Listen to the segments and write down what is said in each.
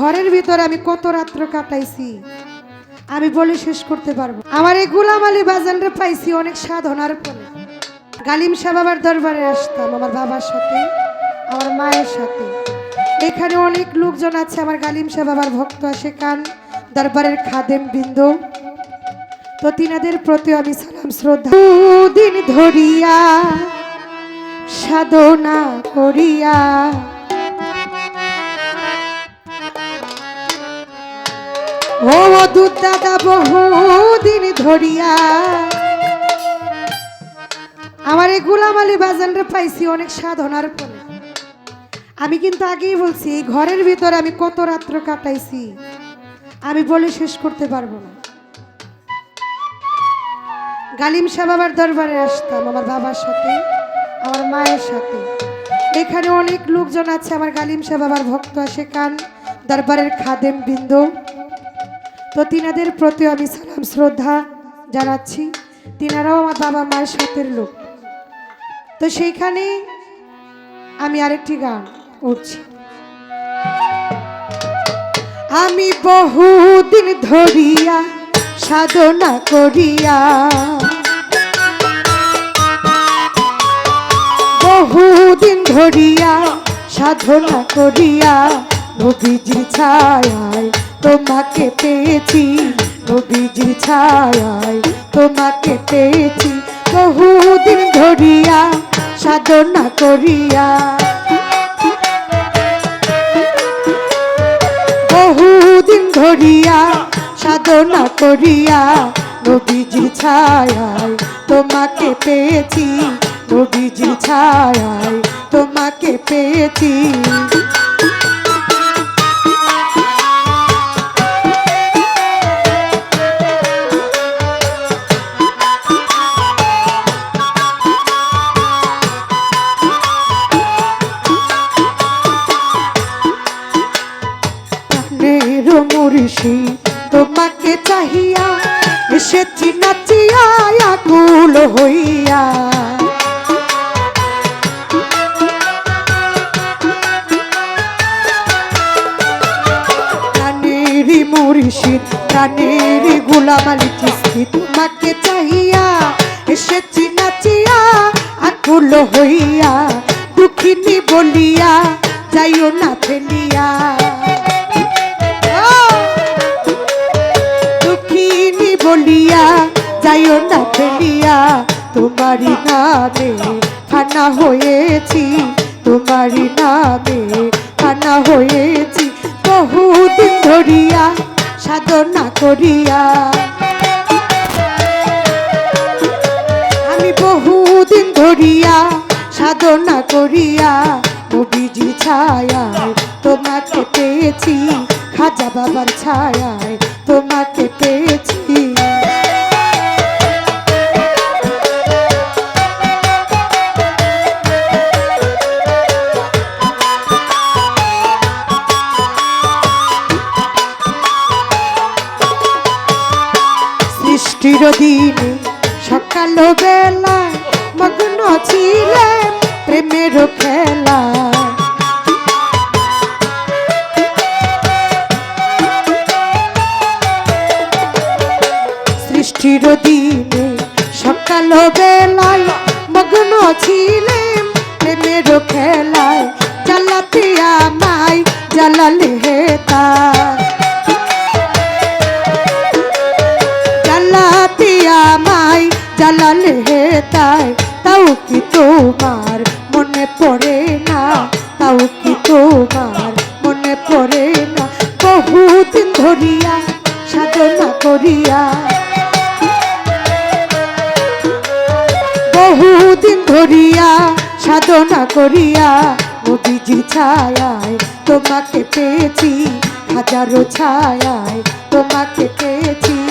ঘরের ভিতরে আমি কত রাত্র কাটাইছি? আমি বলে শেষ করতে পারব। আমার এই গুলাম আলী বাজানরে পাইছি অনেক সাধনার ফলে গালিম সাহেব বাবার দরবারে আসতাম আমার বাবার সাথে, আমার মায়ের সাথে। এখানে অনেক লোকজন আছে, আমার গালিম সাহেব বাবার ভক্ত আসে কান, দরবারের খাদেম বৃন্দ। তো তিনাদের প্রতি আমি সালাম, শ্রদ্ধা। দিন ধরিয়া সাধনা করিয়া ও দুধ দাদা, বহুদিন ধরিয়া আমার এই গুলাম বাজানরে পাইছি অনেক সাধনার ফলে। আমি কিন্তু আগেই বলছি ঘরের ভিতরে আমি কত রাত্র কাটাইছি, আমি বলে শেষ করতে পারব না। গালিম সাহেব বাবার দরবারে আসতাম, আমার বাবার সাথে, আমার মায়ের সাথে। এখানে অনেক লোকজন আছে, আমার গালিম সাহেব বাবার ভক্ত আসে কান দরবারের খাদেম বিন্দু। তো তিনাদের প্রতি আমি সালাম, শ্রদ্ধা জানাচ্ছি। তিনারাও আমার বাবা মায়ের সাথের লোক। তো সেইখানে আমি আরেকটি গান উঠছি। আমি বহুদিন ধরিয়া সাধনা করিয়া বহুদিন ধরিয়া সাধনা করিয়া নবীজির ছায়ায় তোমাকে পেয়েছি, নবীজির ছায়ায় তোমাকে পেয়েছি। বহুদিন ধরিয়া সাধনা করিয়া। বহুদিন ধরিয়া সাধনা করিয়া নবীজির ছায়ায় তোমাকে পেয়েছি, নবীজির ছায়ায় তোমাকে পেয়েছি। প্রাণের মুরিষি তোমাকে চাহিয়া এসেছি নাচিয়া আকুল হইয়া। প্রাণের মুরিষি প্রাণের গুলামালি চিস্তি তোমাকে চাহিয়া এসেছি নাচিয়া আকুল হইয়া। দুঃখিনী বলিয়া, যাইও খানা হয়েছি, তোমারই নামে খানা হয়েছি। বহুদিন ধরিয়া সাধনা করিয়া। আমি বহুদিন ধরিয়া সাধনা করিয়া নবীজি ছায়ায় তোমাকে পেয়েছি, খাজা বাবার ছায়ায় তোমাকে দিনে সকাল বেলায় মগ্ন ছিলেন প্রেমের খেলা। সৃষ্টির দিনে সকাল বেলায় মগ্ন ছিলেন প্রেমের খেলায়। জ্বালাতে আমায় জ্বালালে হেতা জ্বালালে হেতায় তাও কি তোমার মনে পড়ে না? তাও কি তোমার মনে পড়ে না? বহুদিন ধরিয়া, সাধনা করিয়া। বহুদিন ধরিয়া, সাধনা করিয়া ছায়ায় তোমাকে পেয়েছি, হাজারো ছায়ায় তোমাকে পেয়েছি।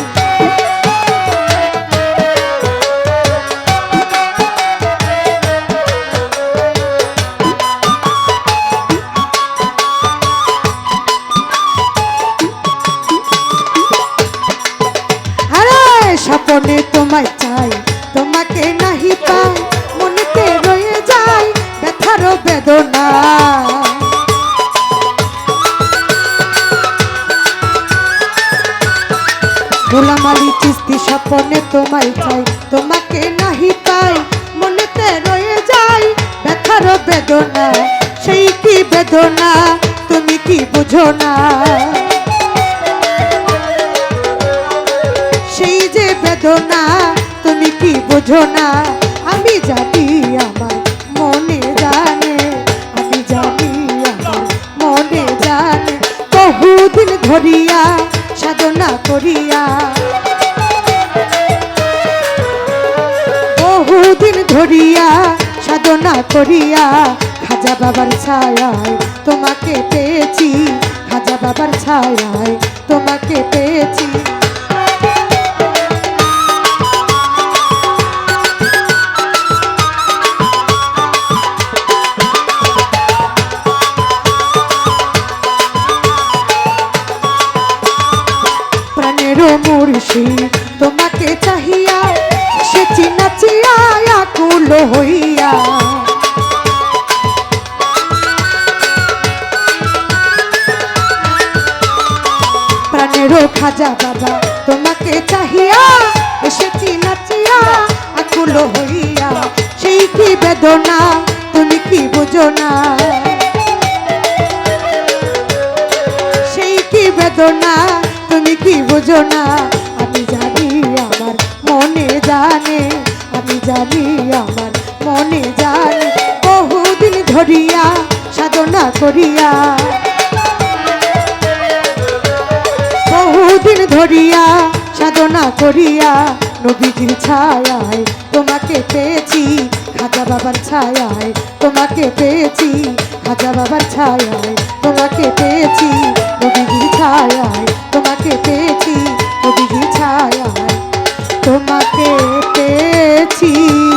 গোলাম আলী চিস্তি স্বপনে তোমায় চাই। তোমাকে নাহি পাই, মনেতে রয়ে যাই ব্যথার বেদনা। সেই কি বেদনা, তুমি কি বুঝো না? সেই যে বেদনা, তুমি কি বুঝো না? করিয়া খাজা বাবার ছায়ায় তোমাকে পেয়েছি খাজা বাবার ছায়ায় তোমাকে পেয়েছি। খাজা বাবা, তোমাকে চাহিয়া, এসেছি নাচিয়া, আকুল হইয়া। সেই কি বেদনা, তুমি কি বুঝো না? সেই কি বেদনা, তুমি কি বুঝো না? ধরিয়া সাধনা করিয়া, নবীজির ছায়ায় তোমাকে পেয়েছি, খাজা বাবার ছায়ায় তোমাকে পেয়েছি, খাজা বাবার ছায়ায় তোমাকে পেয়েছি, নবীজির ছায়ায় তোমাকে পেয়েছি, নবীজির ছায়ায় তোমাকে পেয়েছি।